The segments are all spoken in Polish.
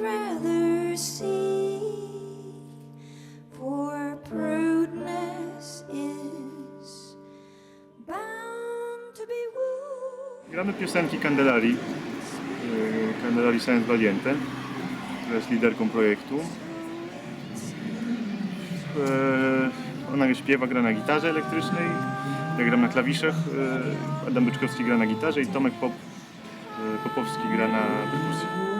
rather see, for prudeness is bound to be. Gramy piosenki Candelarii, y, Candelarii Science Valiente, która jest liderką projektu. Y, ona śpiewa, gra na gitarze elektrycznej, ja gram na klawiszach, y, Adam Byczkowski gra na gitarze i Tomek Pop, Popowski gra na perkusji.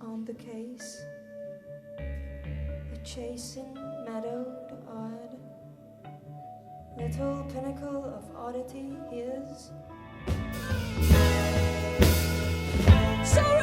On the case. A chasing Little pinnacle of oddity he is. So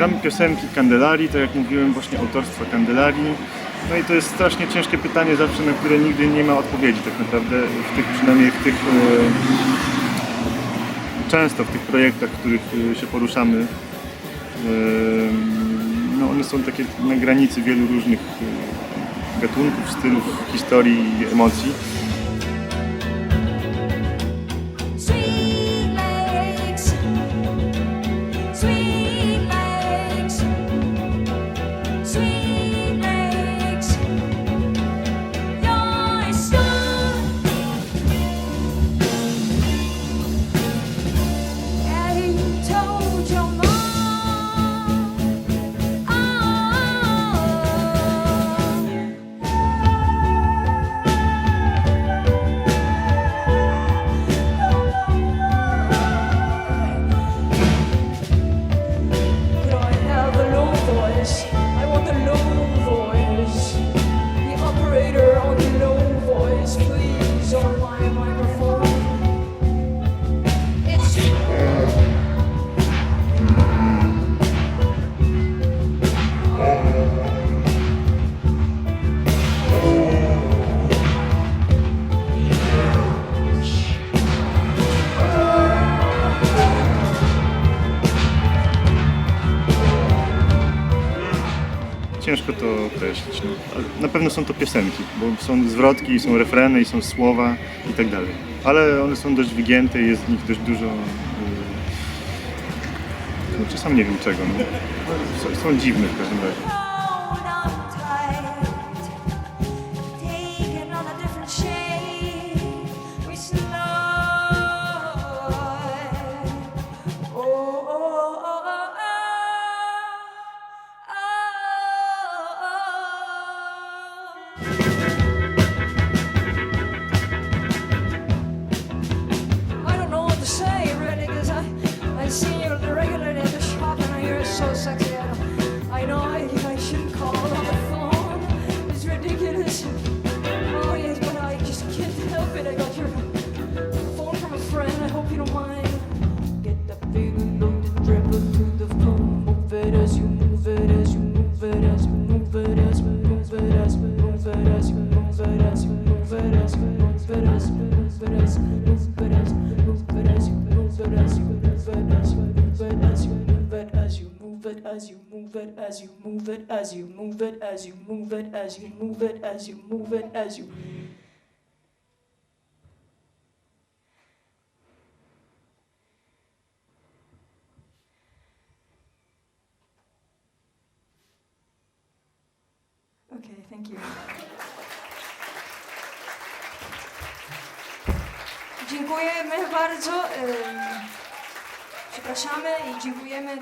Gramy piosenki Candelarii, tak jak mówiłem, właśnie autorstwa Candelarii. No i to jest strasznie ciężkie pytanie zawsze, na które nigdy nie ma odpowiedzi tak naprawdę, w tych, przynajmniej w tych, e, często w tych projektach, w których e, się poruszamy. E, no one są takie na granicy wielu różnych gatunków, stylów, historii i emocji. Ciężko to określić. No. Na pewno są to piosenki, bo są zwrotki, są refreny są słowa i tak dalej. Ale one są dość wygięte jest w nich dość dużo. Yy, no, czasem nie wiem czego. No. Są dziwne w każdym razie. As you move it, as you move it, as you move it, as you move it, as you move it, as you move it, as you Okay, thank you. Dziękujemy bardzo. Przepraszamy i dziękujemy